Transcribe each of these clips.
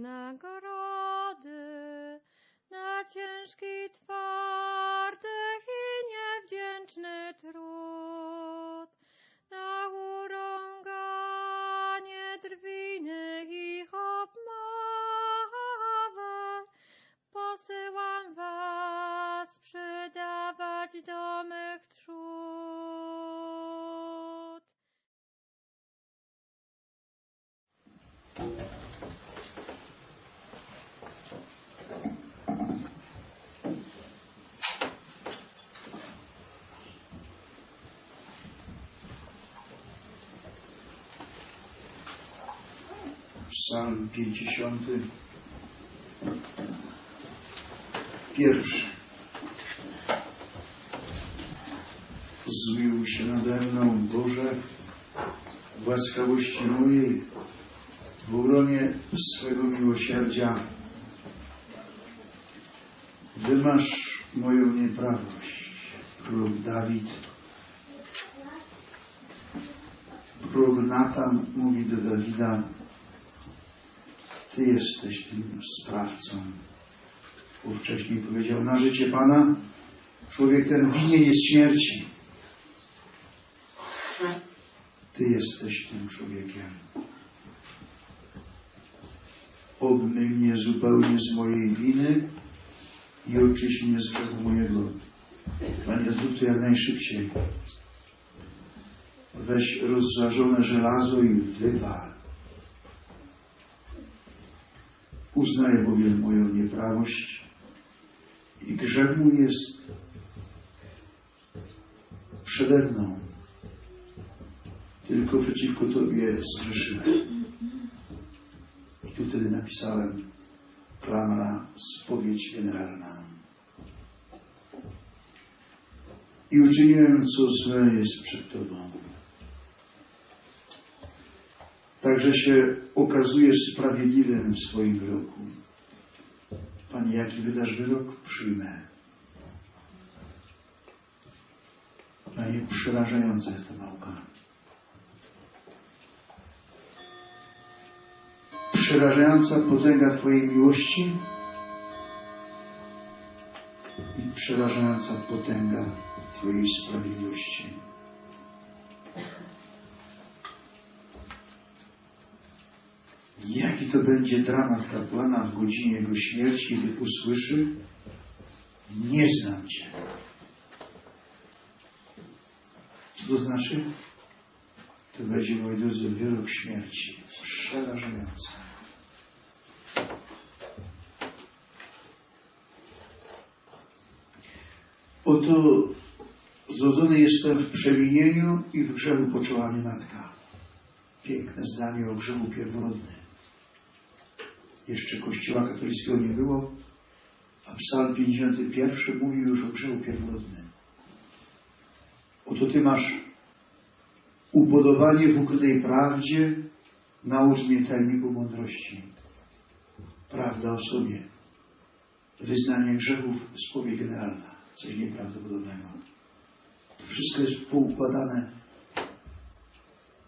nagrody na ciężki, twardy i niewdzięczny trud, na urąganie drwiny i obmowę. Posyłam was przydawać do mych trzód. Psalm 50. Pierwszy. Zmiłuj się nade mną, Boże, w łaskawości mojej, w obronie swego miłosierdzia. Wymasz moją nieprawość, prorok Dawid. Prorok Natan mówi do Dawida, ty jesteś tym sprawcą. Bo wcześniej powiedział, na życie Pana człowiek ten winien jest śmierci. Ty jesteś tym człowiekiem. Obmyj mnie zupełnie z mojej winy i oczyść mnie z grzechu mojego. Panie, zrób to jak najszybciej. Weź rozżarzone żelazo i wypal. Uznaję bowiem moją nieprawość i grzech mój jest przede mną. Tylko przeciwko Tobie zgrzeszyłem. I tu wtedy napisałem klamra, spowiedź generalna. I uczyniłem, co złe jest przed Tobą. Także się okazujesz sprawiedliwym w swoim wyroku. Panie, jaki wydasz wyrok? Przyjmę. Panie, przerażająca jest ta nauka. Przerażająca potęga Twojej miłości i przerażająca potęga Twojej sprawiedliwości. Jaki to będzie dramat kapłana w godzinie jego śmierci, kiedy usłyszy: Nie znam Cię. Co to znaczy? To będzie, moi drodzy, wyrok śmierci. Przerażający. Oto zrodzony jestem w przewinieniu i w grzechu poczęła matka. Piękne zdanie o grzechu pierworodnym. Jeszcze Kościoła katolickiego nie było, a Psalm 51 mówi już o grzechu pierworodnym. Oto Ty masz upodobanie w ukrytej prawdzie, naucz mnie tajniku mądrości. Prawda o sobie. Wyznanie grzechów, spowiedź generalna. Coś nieprawdopodobnego. To wszystko jest poukładane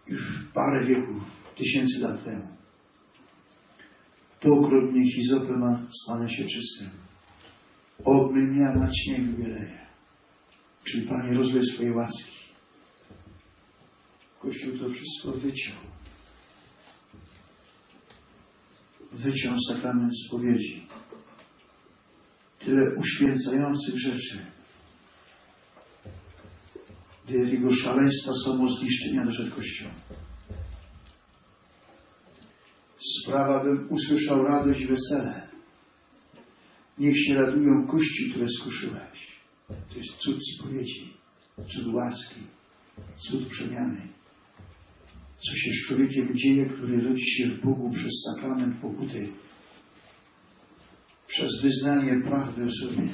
już parę wieków, tysięcy lat temu. Pokrop mnie hizopem, a stanę się czystym. Obmyj mnie, a na śnie wybieleje. Czyli Panie, rozlej swoje łaski. Kościół to wszystko wyciął. Wyciął sakrament spowiedzi. Tyle uświęcających rzeczy. Do jakiego szaleństwa samozniszczenia doszedł Kościół. Sprawa, bym usłyszał radość i wesele. Niech się radują kości, które skuszyłeś. To jest cud spowiedzi, cud łaski, cud przemiany. Co się z człowiekiem dzieje, który rodzi się w Bogu przez sakrament pokuty, przez wyznanie prawdy o sobie.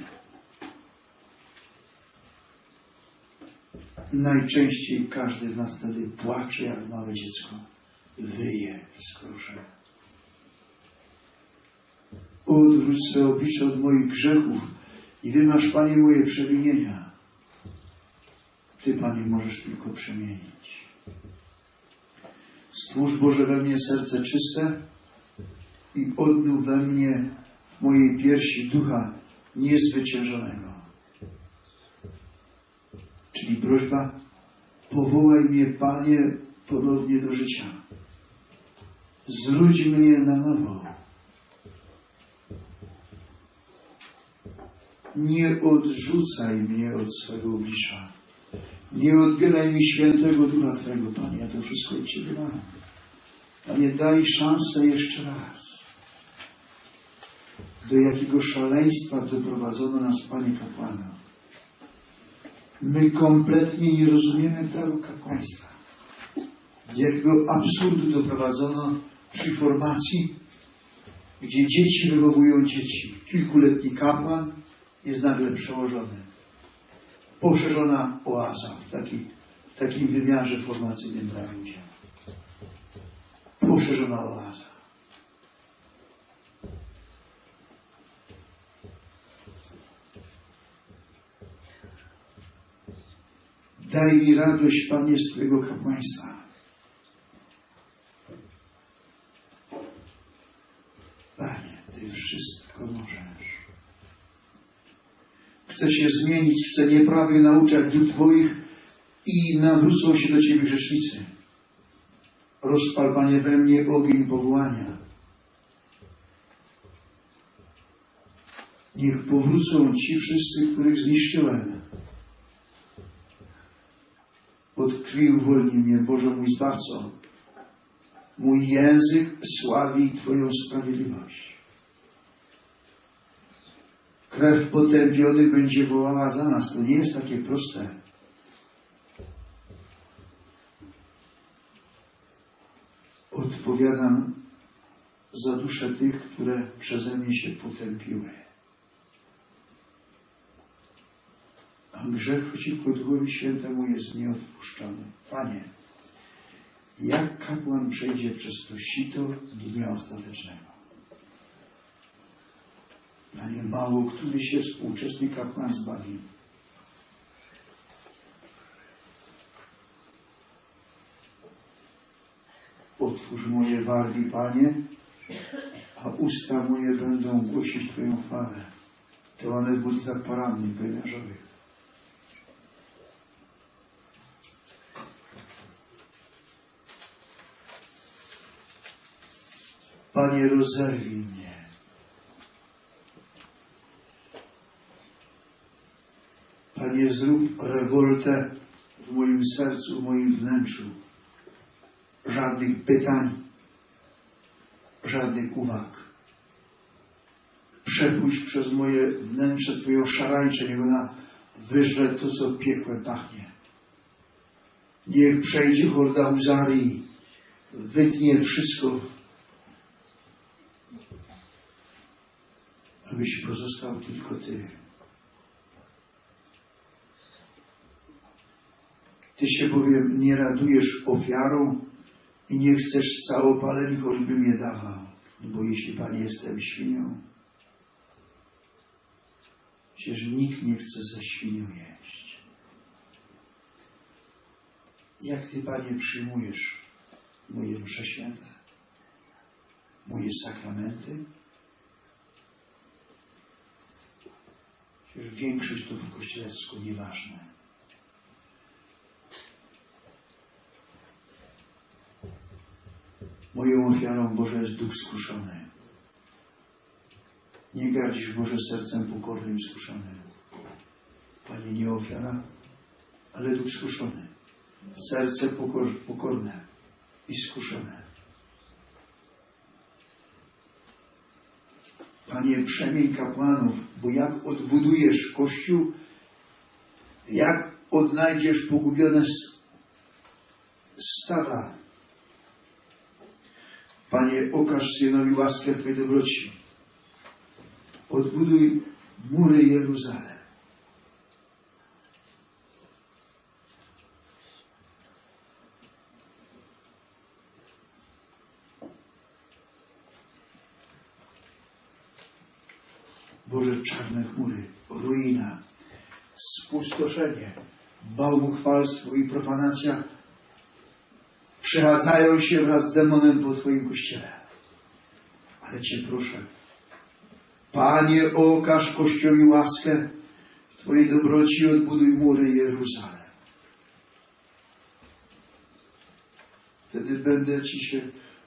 Najczęściej każdy z nas wtedy płacze jak małe dziecko. Wyje w skrusze. Odwróć swe oblicze od moich grzechów i wymasz, Panie, moje przewinienia. Ty, Panie, możesz tylko przemienić. Stwórz, Boże, we mnie serce czyste i odnył we mnie w mojej piersi ducha niezwyciężonego. Czyli prośba, powołaj mnie, Panie, ponownie do życia. Zrudź mnie na nowo. Nie odrzucaj mnie od swego oblicza. Nie odbieraj mi świętego ducha Twego, Panie. Ja to wszystko od Ciebie mam. Panie, daj szansę jeszcze raz. Do jakiego szaleństwa doprowadzono nas, Panie kapłana. My kompletnie nie rozumiemy daru kapłaństwa. Do jakiego absurdu doprowadzono przy formacji, gdzie dzieci wychowują dzieci. Kilkuletni kapłan jest nagle przełożony. Poszerzona oaza w, taki, w takim wymiarze formacyjnym udział. Poszerzona oaza. Daj mi radość, Panie, z Twojego kapłaństwa. Panie, Ty wszystko możesz. Chcę się zmienić, chcę nieprawie nauczać dróg Twoich i nawrócą się do Ciebie grzesznicy. Rozpal, Panie, we mnie ogień powołania. Niech powrócą ci wszyscy, których zniszczyłem. Od krwi uwolnij mnie, Boże mój Zbawco. Mój język sławi Twoją sprawiedliwość. Krew potępionych będzie wołała za nas. To nie jest takie proste. Odpowiadam za duszę tych, które przeze mnie się potępiły. A grzech przeciwko Duchowi Świętemu jest nieodpuszczony. Panie, jak kapłan przejdzie przez to sito dnia ostatecznego? Panie, mało który się współczesny kapłan zbawi. Otwórz moje wargi, Panie, a usta moje będą głosić Twoją chwałę. To one w modlitwach porannych, pełniarzowych. Panie, rozerwij mnie. Panie, zrób rewoltę w moim sercu, w moim wnętrzu. Żadnych pytań, żadnych uwag. Przepuść przez moje wnętrze Twoją szarańczę, niech ona wyżre to, co piekłem pachnie. Niech przejdzie horda uzarii, wytnie wszystko, abyś pozostał tylko Ty. Ty się bowiem nie radujesz ofiarą i nie chcesz całopaleń, choćbym je dawał. Bo jeśli Panie jestem świnią, przecież nikt nie chce ze świnią jeść. Jak Ty, Panie, przyjmujesz moje msze święte, moje sakramenty? Przecież większość to w Kościele wszystko nieważne. Moją ofiarą Boże jest duch skuszony. Nie gardzisz Boże sercem pokornym skuszonym. Panie, nie ofiara, ale duch skuszony. Serce pokor, pokorne i skuszone. Panie, przemień kapłanów, bo jak odbudujesz Kościół, jak odnajdziesz pogubione stada. Panie, okaż Synowi łaskę Twojej dobroci. Odbuduj mury Jeruzalem. Boże, czarne chmury, ruina, spustoszenie, bałmuchwalstwo i profanacja przechadzają się wraz z demonem po Twoim kościele. Ale Cię proszę, Panie, okaż Kościołowi łaskę, w Twojej dobroci odbuduj mury Jeruzalem. Wtedy będę ci się,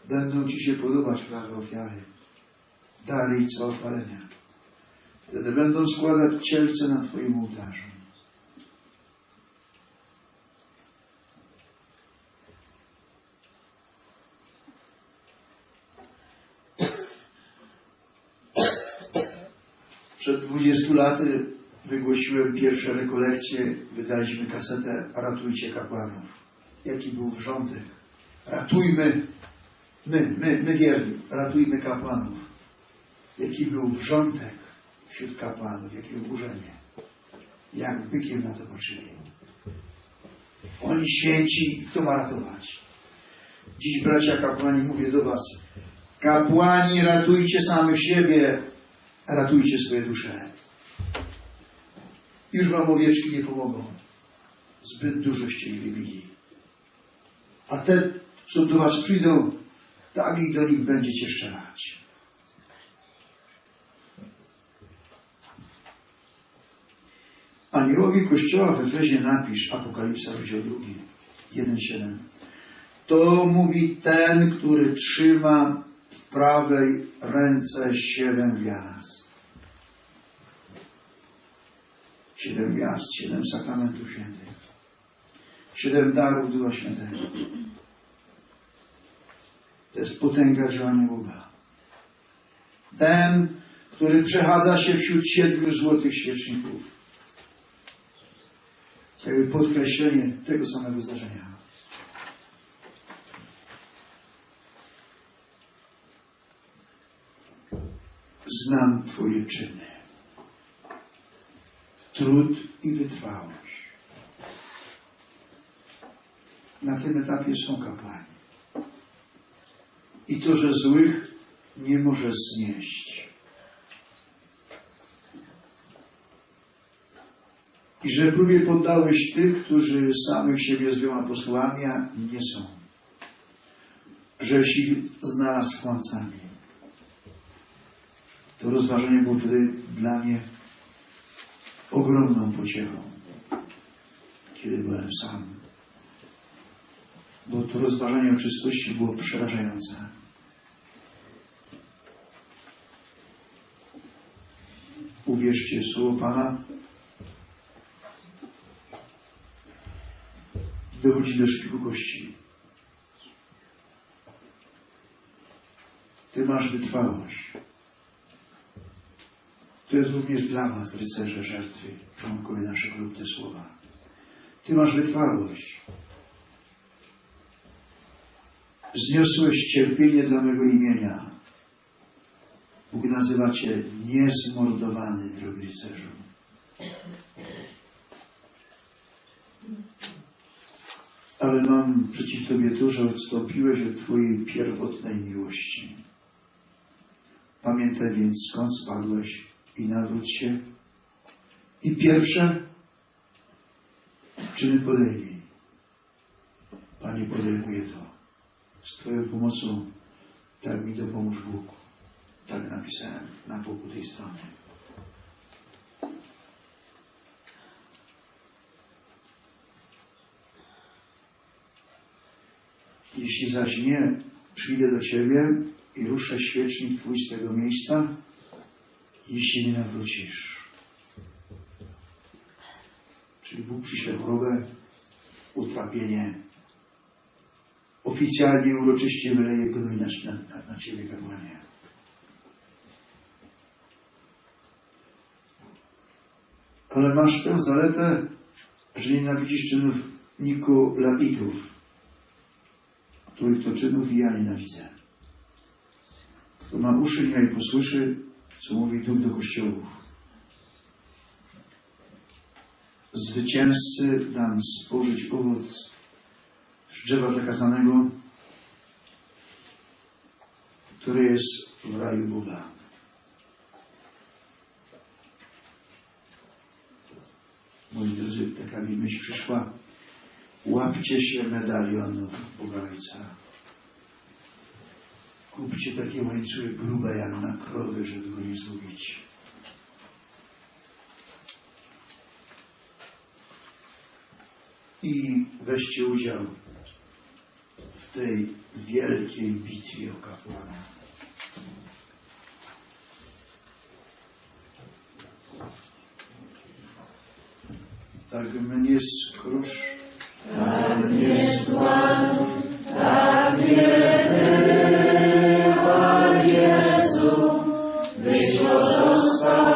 będą Ci się podobać prawe ofiary, dary i całopalenia. Wtedy będą składać cielce na Twoim ołtarzu. Przed 20 laty wygłosiłem pierwsze rekolekcje, wydaliśmy kasetę Ratujcie kapłanów. Jaki był wrzątek? Ratujmy, my, my, my wierni, ratujmy kapłanów. Jaki był wrzątek wśród kapłanów, jakie oburzenie. Jak bykiem na to patrzyli. Oni święci, kto ma ratować? Dziś, bracia kapłani, mówię do was, kapłani, ratujcie samych siebie, ratujcie swoje dusze. Już wam owieczki nie pomogą. Zbyt dużoście ich wybili. A te, co do was przyjdą, tam ich do nich będziecie strzelać. Aniołowi Kościoła w Efezie napisz, Apokalipsa, rozdział 2, 1,7. To mówi ten, który trzyma w prawej ręce siedem gwiazd. Siedem gwiazd, siedem sakramentów świętych. Siedem darów Ducha Świętego. To jest potęga działania Boga. Ten, który przechadza się wśród siedmiu złotych świeczników. Jakby podkreślenie tego samego zdarzenia. Znam Twoje czyny, trud i wytrwałość. Na tym etapie są kapłani. I to, że złych nie może znieść. I że próbie poddałeś tych, którzy samych siebie zwią apostołami, a nie są. Żeś ich znalazł kłamcami. To rozważenie było wtedy dla mnie ogromną pociechą, kiedy byłem sam. Bo to rozważanie o czystości było przerażające. Uwierzcie, słowo Pana dochodzi do szpiku kości. Ty masz wytrwałość. To jest również dla Was, rycerze żertwy, członkowie naszych grup, te słowa. Ty masz wytrwałość. Zniosłeś cierpienie dla mego imienia. Bóg nazywa Cię niezmordowany, drogi rycerzu. Ale mam przeciw Tobie to, że odstąpiłeś od Twojej pierwotnej miłości. Pamiętaj więc, skąd spadłeś i nawróć się. I pierwsze czyny podejmij. Panie, podejmuję to. Z Twoją pomocą tak mi dopomóż Bóg. Tak napisałem na boku tej strony. Jeśli zaś nie przyjdę do Ciebie i ruszę świecznik Twój z tego miejsca, jeśli nie nawrócisz. Czyli Bóg przyśle chorobę, utrapienie, oficjalnie, uroczyście wyleje gnój na, na, na Ciebie, kapłanie. Ale masz tę zaletę, że nienawidzisz czynów Nikolaitów, których to czynów i ja nienawidzę. Kto ma uszy, niechaj posłyszy, co mówi Duch do kościołów. Zwycięzcy dam spożyć owoc z drzewa zakazanego, które jest w raju Boga. Moi drodzy, taka mi myśl przyszła. Łapcie się medalionów Boga Ojca. Kupcie takie łańcuchy grube jak na krowy, żeby go nie zgubić. I weźcie udział w tej wielkiej bitwie o kapłana. Tak mnie skrusz,